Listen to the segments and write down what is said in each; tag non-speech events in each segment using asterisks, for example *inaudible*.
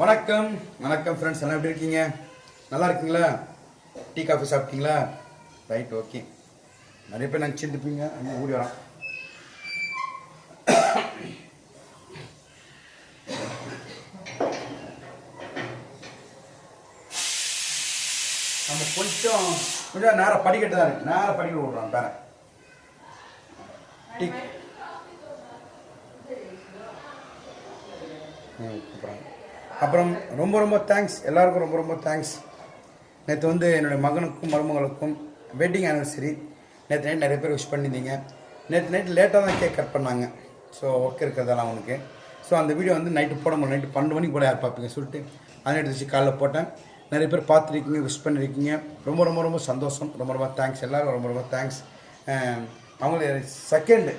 வணக்கம். வணக்கம் ஃப்ரெண்ட்ஸ் எல்லாம் எப்படி இருக்கீங்க? நல்லா இருக்கீங்களா? டீ காஃபி சாப்பிட்டீங்களா? ரைட் ஓகே நிறைய பேர் நினச்சிட்டு இருப்பீங்க. அங்கே ஓடி வரோம் நம்ம கொஞ்சம் கொஞ்சம் நேரம் படிக்கட்டு தான் இருக்கு. நேரம் படிக்கட்டு விட்றோம் பேர டீ. ம், அப்புறம். அப்புறம் ரொம்ப ரொம்ப தேங்க்ஸ் எல்லாருக்கும் ரொம்ப ரொம்ப தேங்க்ஸ் நேற்று வந்து என்னுடைய மகனுக்கும் மருமகளுக்கும் வெட்டிங் ஆனிவர்சரி நேற்று நைட் நிறைய பேர் விஷ் பண்ணியிருந்தீங்க. நேற்று நைட் லேட்டாக தான் கேக் கட் பண்ணாங்க. ஸோ ஒர்க் இருக்கிறதெல்லாம் அவனுக்கு ஸோ அந்த வீடியோ வந்து நைட்டு போட முடியல. நைட்டு பன்னெண்டு மணிக்கு போல யார் பார்ப்பீங்க சொல்லிட்டு அதை எடுத்து வச்சு காலைல போட்டேன். நிறைய பேர் பார்த்துருக்கீங்க விஷ் பண்ணியிருக்கீங்க ரொம்ப ரொம்ப ரொம்ப சந்தோஷம். ரொம்ப ரொம்ப தேங்க்ஸ் எல்லோரும் ரொம்ப ரொம்ப தேங்க்ஸ் அவங்கள செகண்டு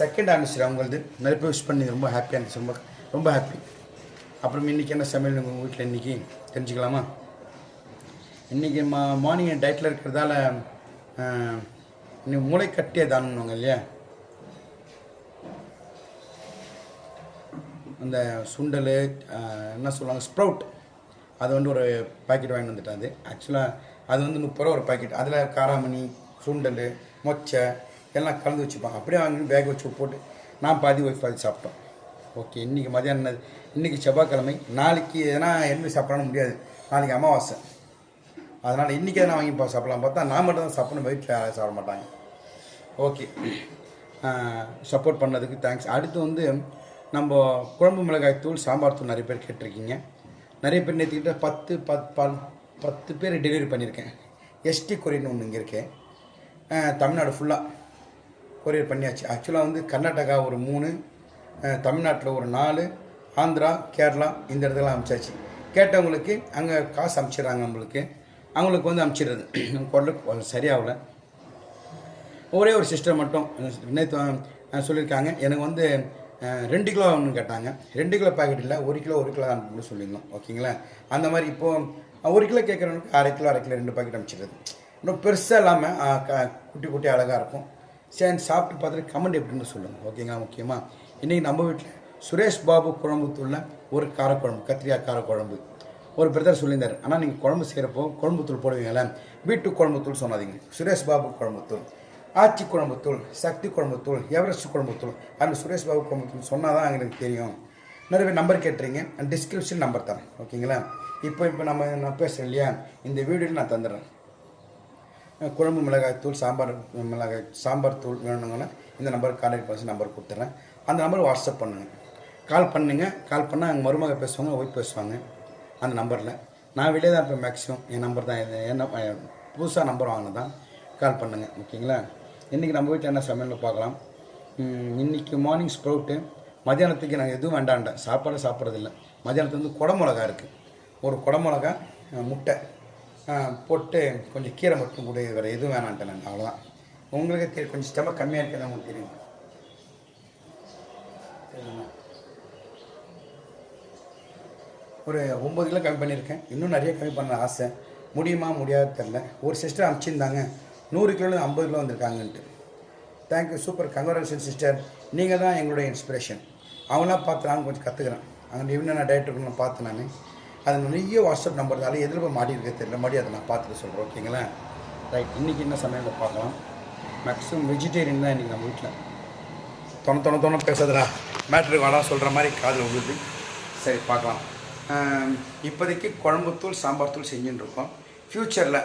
செகண்ட் ஆனிவர்சரி அவங்களது. நிறைய பேர் விஷ் பண்ணி ரொம்ப ஹாப்பியாக இருந்துச்சு. ரொம்ப ரொம்ப ஹாப்பி அப்புறம் இன்றைக்கி என்ன சமையல் உங்கள் வீட்டில் இன்றைக்கி தெரிஞ்சுக்கலாமா? இன்றைக்கி மா மார்னிங் டயட்டில் இருக்கிறதால இன்னைக்கு முளை கட்டிய தானம்னுவாங்க இல்லையா? அந்த சுண்டல் என்ன சொல்லுவாங்க ஸ்ப்ரவுட் அது வந்து ஒரு பாக்கெட் வாங்கிட்டு வந்துட்டேன் அது. ஆக்சுவலாக அது வந்து முப்பது ரூபா ஒரு பாக்கெட் அதில் காராமணி சுண்டல் மொச்சை எல்லாம் கலந்து வச்சுப்பாங்க. அப்படியே வாங்கி பேக் வச்சு போட்டு நான் பாதி ஒய்ஃப் பாதி சாப்பிட்டோம். ஓகே இன்றைக்கி மதியானம் இன்றைக்கி இன்னைக்கு செவ்வாய்க்கிழமை. நாளைக்கு எதனா என்ன சாப்பிடணும் முடியாது. நாளைக்கு அமாவாசை. அதனால் இன்றைக்கி எதனா வாங்கி பா- சாப்பிடலாம். பார்த்தா நான் மட்டும் தான் சாப்பிடணும். வீட்டில் யாரும் சாப்பிட மாட்டாங்க. ஓகே. சப்போர்ட் பண்ணதுக்கு தேங்க்ஸ் அடுத்து வந்து நம்ம குழம்பு மிளகாய் தூள் சாம்பார் தூள் நிறைய பேர் கேட்டிருக்கீங்க. நிறைய பேர் நேற்றுக்கிட்ட பத்து பத் ப- பத்து பேர் டெலிவரி பண்ணியிருக்கேன். எஸ்டி கொரியர்னு ஒன்று இங்கே இருக்கேன் தமிழ்நாடு ஃபுல்லாக கொரியர் பண்ணியாச்சு. ஆக்சுவலாக வந்து கர்நாடகா ஒரு மூணு தமிழ்நாட்டில் ஒரு நாலு ஆந்திரா கேரளா இந்த இடத்துல அனுப்பிச்சாச்சு கேட்டவங்களுக்கு அங்கே காசு அனுப்பிச்சிடுறாங்க நம்மளுக்கு. அவங்களுக்கு வந்து அனுப்பிச்சிடுறது *clears throat* குரலுக்கு சரியாகல. ஒரே ஒரு சிஸ்டர் மட்டும் நேற்று சொல்லியிருக்காங்க. எனக்கு வந்து ரெண்டு கிலோ ஒன்று கேட்டாங்க. ரெண்டு கிலோ பாக்கெட் இல்லை ஒரு கிலோ ஒரு கிலோ அனுப்பணும்னு சொல்லியிருந்தோம். ஓகேங்களா? அந்த மாதிரி இப்போது ஒரு கிலோ கேட்குறவனுக்கு அரை கிலோ அரை கிலோ ரெண்டு பாக்கெட் அனுப்பிச்சிடுறது இன்னும் பெருசாக இல்லாமல் குட்டி குட்டி அழகாக இருக்கும். சரி சாப்பிட்டு பார்த்துட்டு கமெண்ட் எப்படின்னு சொல்லுங்கள் ஓகேங்களா? முக்கியமாக இன்றைக்கி நம்ம வீட்டில் சுரேஷ் பாபு குழம்பு தூளில் ஒரு காரக்குழம்பு கத்திரிக்காய் காரக்குழம்பு. ஒரு பிரதர் சொல்லியிருந்தார் ஆனால் நீங்கள் குழம்பு செய்கிறப்போ குழம்பு தூள் போடுவீங்களே வீட்டு குழம்பு தூள் சொன்னாதீங்க. சுரேஷ் பாபு குழம்பு தூள் ஆச்சி குழம்பு தூள் சக்தி குழம்பு தூள் எவரெஸ்ட் குழம்பு தூள் அந்த சுரேஷ் பாபு குழம்பு தூள் சொன்னால் தான் எங்களுக்கு தெரியும். நிறைய பேர் நம்பர் கேட்டுறீங்க டிஸ்கிரிப்ஷன் நம்பர் தரேன் ஓகேங்களா? இப்போ இப்போ நம்ம நான் பேசுகிறேன் இல்லையா? இந்த வீடியோவில் நான் தந்துடுறேன். குழம்பு மிளகாய் தூள் சாம்பார் மிளகாய் சாம்பார் தூள் வேணுங்கன்னா இந்த நம்பருக்கு கான்டாக்ட் பண்ணி நம்பர் கொடுத்துட்றேன். அந்த நம்பர் வாட்ஸ்அப் பண்ணுங்கள் கால் பண்ணுங்க. கால் பண்ணால் எங்கள் மருமக பேசுவாங்க ஒய்ஃப் பேசுவாங்க. அந்த நம்பரில் நான் வெளியே தான் இப்போ மேக்ஸிமம் என் நம்பர் தான். என்ன புதுசாக நம்பர் வாங்கினது தான் கால் பண்ணுங்கள் ஓகேங்களா இன்றைக்கி நம்ம வீட்டில் என்ன சமையல் பார்க்கலாம். இன்றைக்கி இன்னைக்கு மார்னிங் ஸ்ப்ரவுட்டு மதியானத்துக்கு நாங்கள் எதுவும் வேண்டாண்டேன் சாப்பாடு சாப்பிட்றதில்ல. மதியானத்துக்கு வந்து குடமிளகா இருக்குது ஒரு குடமிளகா முட்டை. போட்டு கொஞ்சம் கீரை மட்டும் கூட வேறு எதுவும் வேணான்ட்டேன் நான். அவ்வளோதான் உங்களுக்கு தெரியும் கொஞ்சம் ஸ்டமக் கம்மியாக இருக்கிறது உங்களுக்கு தெரியும்? ஒரு ஒம்பது கிலோ கம்மி பண்ணியிருக்கேன். இன்னும் நிறைய கம்மி பண்ண ஆசை. முடியுமா முடியாது தெரில ஒரு சிஸ்டர் அனுப்பிச்சிருந்தாங்க. நூறு கிலோ ஐம்பது kilo வந்திருக்காங்கன்ட்டு. Thank you super congratulation sister நீங்கள் தான் எங்களுடைய இன்ஸ்பிரேஷன் அவங்களாம் பார்த்து நான் கொஞ்சம் கற்றுக்குறேன் அங்கே என்னென்ன டயட் இருக்குன்னு பார்த்து நான். அது நிறைய வாட்ஸ்அப் நம்பர் தான் எதில் போய் மாட்டி இருக்க தெரியல. மாடி அதை நான் பார்த்துட்டு சொல்கிறேன் ஓகேங்களா ரைட் இன்றைக்கி என்ன சமையல் பார்க்கலாம்? மேக்ஸிமம் வெஜிடேரியன் தான் இன்றைக்கி நம்ம வீட்டில் தொண தொண தொண பேசுறதுடா மேட்ருக்கு வாடா சொல்கிற மாதிரி காதில் உழுது சரி பார்க்கலாம். இப்போதைக்கு குழம்புத்தூள் சாம்பார் தூள் செஞ்சுட்டு இருக்கோம் ஃப்யூச்சரில்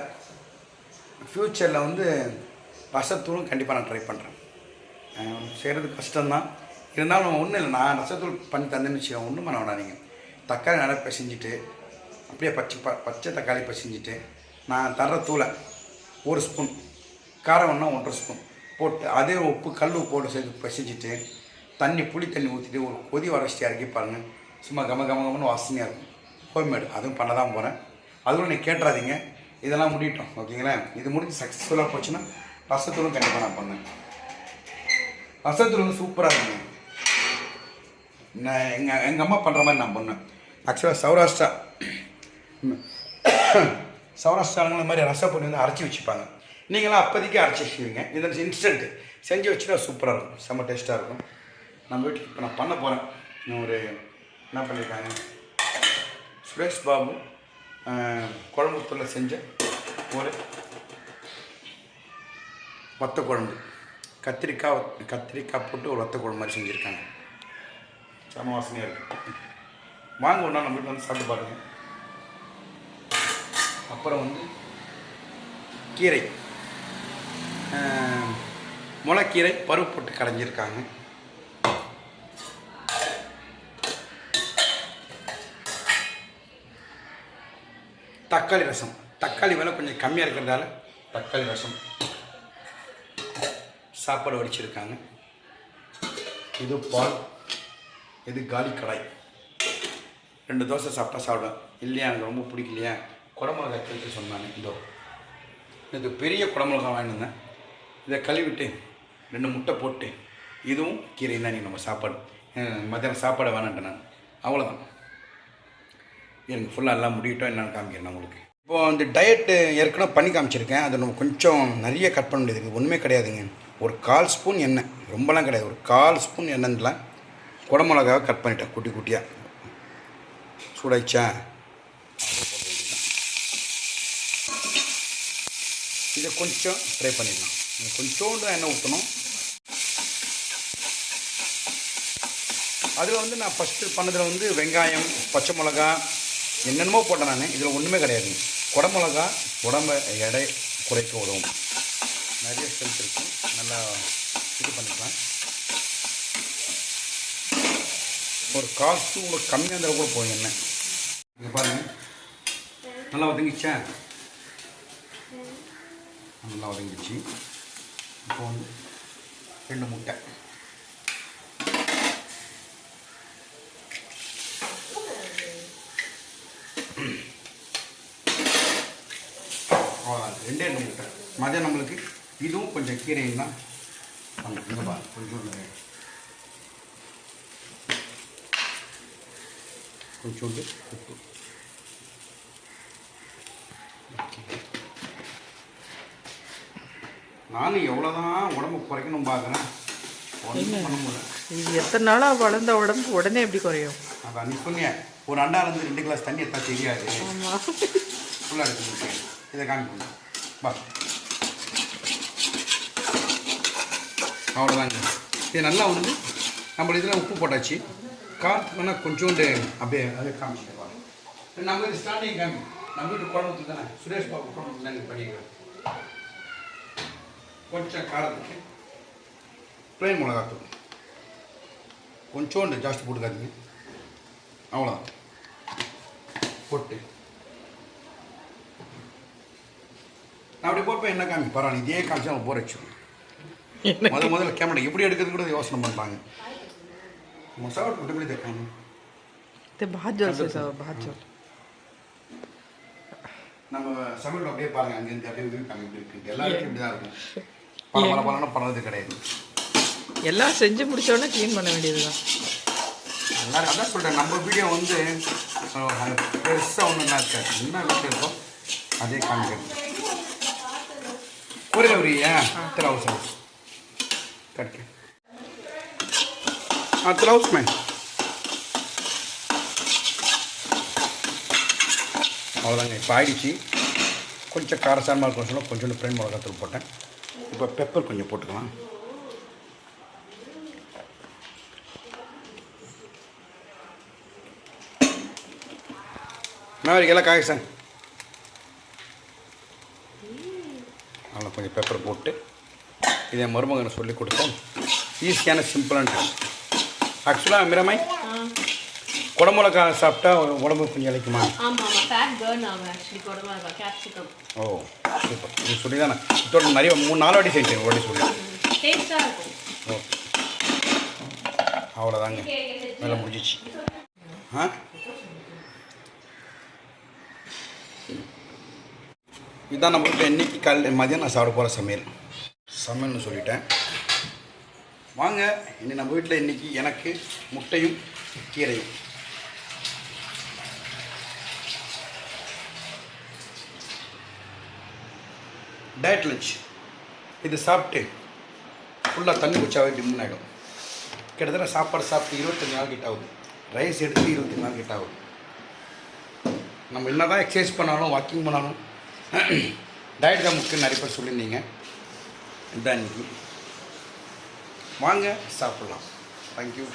ஃப்யூச்சரில் வந்து ரசத்தூளும் கண்டிப்பாக நான் ட்ரை பண்ணுறேன் செய்கிறது கஷ்டம்தான். இருந்தாலும் ஒன்றும் இல்லை நான் ரசத்தூள் பண்ணி தந்தேன்னு வச்சுக்கோங்க ஒன்றும் பண்ண நீங்கள் தக்காளி நல்லா பிசைஞ்சிட்டு அப்படியே பச்சை ப பச்சை தக்காளி பிசைஞ்சிட்டு நான் தர்ற தூளை ஒரு ஸ்பூன் காரம் ஒன்றா ஒன்றரை ஸ்பூன் போட்டு அதே உப்பு கல் உப்போடு சேர்த்து பிசைஞ்சிட்டு தண்ணி புளி தண்ணி ஊற்றிட்டு ஒரு கொதி வர வச்சுட்டு இறக்கி பாருங்கள் சும்மா கம கம கமன்னு வாசனையாக இருக்கும். ஹோம்மேடு அதுவும் பண்ண தான் போகிறேன் அதுவும் நீ கேட்டுறாதீங்க. இதெல்லாம் முடிட்டோம் ஓகேங்களா? இது முடிஞ்சு சக்ஸஸ்ஃபுல்லாக போச்சுன்னா ரசத்தூளும் கண்டிப்பாக நான் பண்ணேன். ரசத்தூள் வந்து சூப்பராக இருக்குங்க நான் எங்கள் எங்கள் அம்மா பண்ணுற மாதிரி நான் பண்ணேன். ஆக்சுவலாக சௌராஷ்டிரா *coughs* சௌராஷ்டிராங்கிற இந்த மாதிரி ரசப்பொடி வந்து அரைச்சி வச்சுப்பாங்க. நீங்களாம் அப்போதைக்கே அரைச்சி வச்சுக்குவீங்க. இது இன்ஸ்டன்ட்டு செஞ்சு வச்சுட்டா சூப்பராக இருக்கும். செம்ம டேஸ்ட்டாக இருக்கும். நம்ம வீட்டுக்கு இப்போ நான் பண்ண போகிறேன் இன்னும் ஒரு என்ன பண்ணியிருக்காங்க சுரேஷ் பாபு அஹ், கோயம்புத்தூரில் செஞ்ச ஒரு வத்த குழம்பு. கத்திரிக்காய் கத்திரிக்காய் போட்டு ஒரு வத்த குழம்பு மாதிரி செஞ்சுருக்காங்க. செம வாசனையாக இருக்குது வாங்க ஒன்றா நம்ம வீட்டில் வந்து சாப்பிட்டு பாருங்கள் அப்புறம் வந்து கீரை. முளைக்கீரை பருப்பு போட்டு கடைஞ்சிருக்காங்க. தக்காளி ரசம். தக்காளி விலை கொஞ்சம் கம்மியாக இருக்கிறதால தக்காளி ரசம் சாப்பாடு வடிச்சிருக்காங்க. இது பால் இது காலி கடாய். ரெண்டு தோசை சாப்பிட்டா சாப்பிடும். இல்லையா? எனக்கு ரொம்ப பிடிக்கலையா? குடமிளகா கேட்டு சொன்னாங்க. இதோ இது பெரிய குடமிளகா வாங்கினேன் இதை கழுவிட்டு ரெண்டு முட்டை போட்டு இதுவும் கீரை தான் நம்ம சாப்பாடு. மத்தியானம் சாப்பாடு வேணான்ட்டு நான். அவ்வளோதான் எனக்கு ஃபுல்லாக எல்லாம் முடியட்டும் என்னென்னு காமிக்கிறேன் உங்களுக்கு. இப்போ அந்த டயட்டு ஏற்கனவே பண்ணி காமிச்சிருக்கேன். அதை நம்ம கொஞ்சம் நிறைய கட் பண்ண வேண்டியது ஒன்றுமே கிடையாதுங்க. ஒரு கால் ஸ்பூன் எண்ணெய். ரொம்பலாம் கிடையாது. ஒரு கால் ஸ்பூன் எண்ணெய்லாம் குடமிளகாவை கட் பண்ணிட்டேன் குட்டி குட்டியாக சூடாயிச்சா இதை கொஞ்சம் ஃப்ரை பண்ணிடலாம். கொஞ்சோண்டு தான் எண்ணெய் ஊற்றணும் அதில் வந்து நான் ஃபஸ்ட்டு பண்ணதில் வந்து வெங்காயம் பச்சை மிளகா என்னென்னமோ போட்டேன் நான். இதில் ஒன்றுமே கிடையாது. குடமிளகா உடம்ப எடை குறைக்க உதவும். நிறைய ஸ்ட்ரென்த் இருக்கும் நல்லா இது பண்ணிக்கலாம். ஒரு காசு ஸ்பூன் கம்மியாக இருந்தால் கூட போதும். என்ன? இங்கே பாருங்கள் நல்லா ஒதுங்கிச்சா நல்லா ஒதுங்கிச்சு இப்போ வந்து ரெண்டு முட்டை. அவ்வளோதான் ரெண்டே ரெண்டு முட்டை மதியம் நம்மளுக்கு இதுவும் கொஞ்சம் கீரையும் தான். இங்கே பாருங்க கொஞ்சம் கொஞ்சோண்டு உப்பு. நானும் எவ்வளோதான் உடம்பு குறைக்கணும் பார்க்குறேன். இது எத்தனை நாளாக வளர்ந்த உடம்பு உடனே எப்படி குறையும்? அதான் நீ சொன்னிய ஒரு அண்டாலேருந்து ரெண்டு கிளாஸ் தண்ணி எத்தா தெரியாது. ஃபுல்லாக முடிச்சு இதை காமிக்கணும். பா அவ்வளோதாங்க இது நல்லா வந்து நம்ம இதில் உப்பு போட்டாச்சு. காற்றுனா கொஞ்சோண்டு அப்படியே அதை காமிச்சிட்டு நம்ம இது ஸ்டார்டிங் காமி நம்ம வீட்டு குழம்புக்கு தானே. சுரேஷ் பாபு குழம்புக்கு தானே பண்ணிக்கிறேன் கொஞ்சம் காரத்துக்கு. பிளைன் மிளகாத்தூள். கொஞ்சோண்டு ஜாஸ்தி போட்டுக்காதீங்க. அவ்வளோதான் போட்டு. அப்படி போகிறப்ப என்ன காமி? பரவாயில்ல இதே காமிச்சு நம்ம போர் முத முதல்ல கேமரா எப்படி எடுக்கிறது கூட யோசனை பண்ணுறாங்க மசாலா கொண்டு கூட தேக்காங்க பாத் நம்ம சமையல் அப்படியே பாருங்க அங்கேருந்து அப்படியே இருக்காங்க இப்படி இருக்குது எல்லாருக்கும் இப்படி தான் இருக்கும். கிடையாது. எல்லாம் செஞ்சு முடிச்சோடனே க்ளீன் பண்ண வேண்டியது தான் எல்லாரும் அதான் சொல்கிறேன் நம்ம வீடியோ வந்து பெருசாக ஒன்று என்ன இருக்காது என்ன இருக்கோ அதே காமிக்கிறது ಪೂರಿನವ್ರಿಯಾ ತ್ರಾವ್ ಸಾಸ್ ಕಟ್ಟಿ ಹಾಂ ತ್ರಾವ್ ಸ್ಮೆನ್ அவ்வளோதாங்க இப்போ ஆயிடுச்சு. கொஞ்சம் காரசாரமாக இருக்கும் சொல்ல கொஞ்சோண்டு ஃப்ரெண்ட் மிளகாத்தூள் போட்டேன். இப்போ பெப்பர் கொஞ்சம் போட்டுக்கலாம். நான் இருக்கல காய் சார். கொஞ்சம் பெப்பர் போட்டு இதை மருமகனை சொல்லி கொடுத்தோம் ஈஸியான சிம்பிளான ஆக்சுவலாக மிரமாய் குடமிளகா சாப்பிட்டா உடம்பு கொஞ்சம் இழைக்குமா ஓ சூப்பர் இது சொல்லி தானே இதோட நிறைய மூணு நாலு வாட்டி செஞ்சேன் ஒரு வாட்டி சொல்லி. ஓகே அவ்வளோதாங்க வேலை முடிஞ்சிச்சு. ஆ? இதுதான் நம்ம இப்போ இன்னைக்கு காலையில் மதியம் நான் சாப்பிட போகிற சமையல். சமையல்னு சொல்லிட்டேன். வாங்க இன்னைக்கு நம்ம வீட்டில் இன்னைக்கு எனக்கு முட்டையும் கீரையும். டயட் லஞ்ச் இது சாப்பிட்டு ஃபுல்லாக தண்ணி குடிச்சாவே டிம்முன்னு ஆகிடும் கிட்டத்தட்ட சாப்பாடு சாப்பிட்டு இருபத்தஞ்சி நாள் கிட்ட ஆகுது. ரைஸ் எடுத்து இருபத்தஞ்சி நாள் கிட்ட ஆகுது. நம்ம என்ன தான் எக்ஸசைஸ் பண்ணாலும் வாக்கிங் பண்ணாலும் டயட் தான் நிறைய பேர் சொல்லியிருந்தீங்க. இதுதான் இன்னைக்கு வாங்க சாப்பிட்லாம். தேங்க்யூ